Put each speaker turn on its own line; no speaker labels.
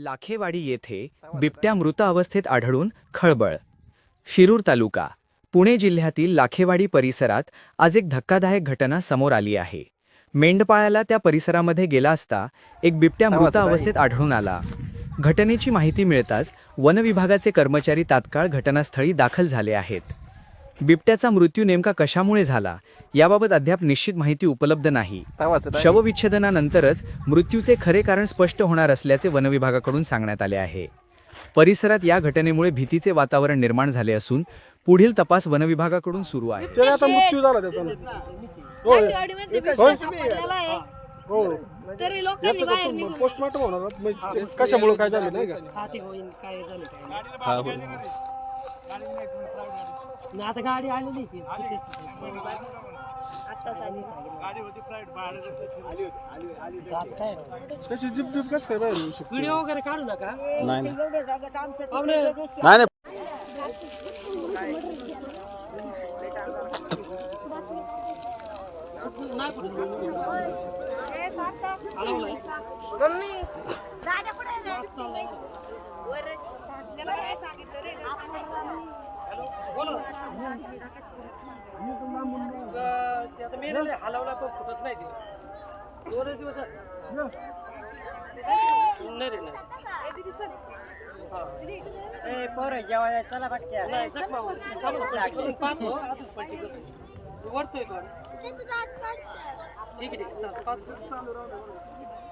लाखेवाडी येथे बिबट्या मृत अवस्थेत आढळून खळबळ. शिरूर तालुका पुणे जिल्ह्यातील लाखेवाडी परिसरात आज एक धक्कादायक घटना समोर आली आहे. मेंढपाळाला त्या परिसरामध्ये गेला असता एक बिबट्या मृत अवस्थेत आढळून आला. घटनेची माहिती मिळताच वनविभागाचे कर्मचारी तात्काळ घटनास्थळी दाखल झाले आहेत. बिबट्याचा मृत्यू नेमका कशामुळे झाला? याबाबत अद्याप निश्चित माहिती उपलब्ध नाही. शवविच्छेदनानंतरच मृत्यूचे खरे कारण स्पष्ट होणार असल्याचे वनविभागाकडून सांगण्यात आले आहे. परिसरात या घटनेमुळे भीतीचे वातावरण निर्माण झाले असून पुढील तपास वनविभागाकडून सुरू आहे.
हो. पोस्टमॉर्टम होणार कशामुळे काय झालं नाही
नाही. नाही, आता गाडी आलेली ती.
त्याची जीप बीप कसं काय बाहेर येऊ शकते?
व्हिडिओ वगैरे काढू नका.
मम्मी दादा कुठे आहे? वर त्याला काय सांगितलं रे?
ते आता मेलेले हलवला पण फुटत नाही ते दोनच दिवस नाही रे नाही
ए, दीदी, चल.
नाही, होतं. करून पाहतो असंच पलटी करतो वरतोय ठीक आहे ठीक आहे चालतं पाहतो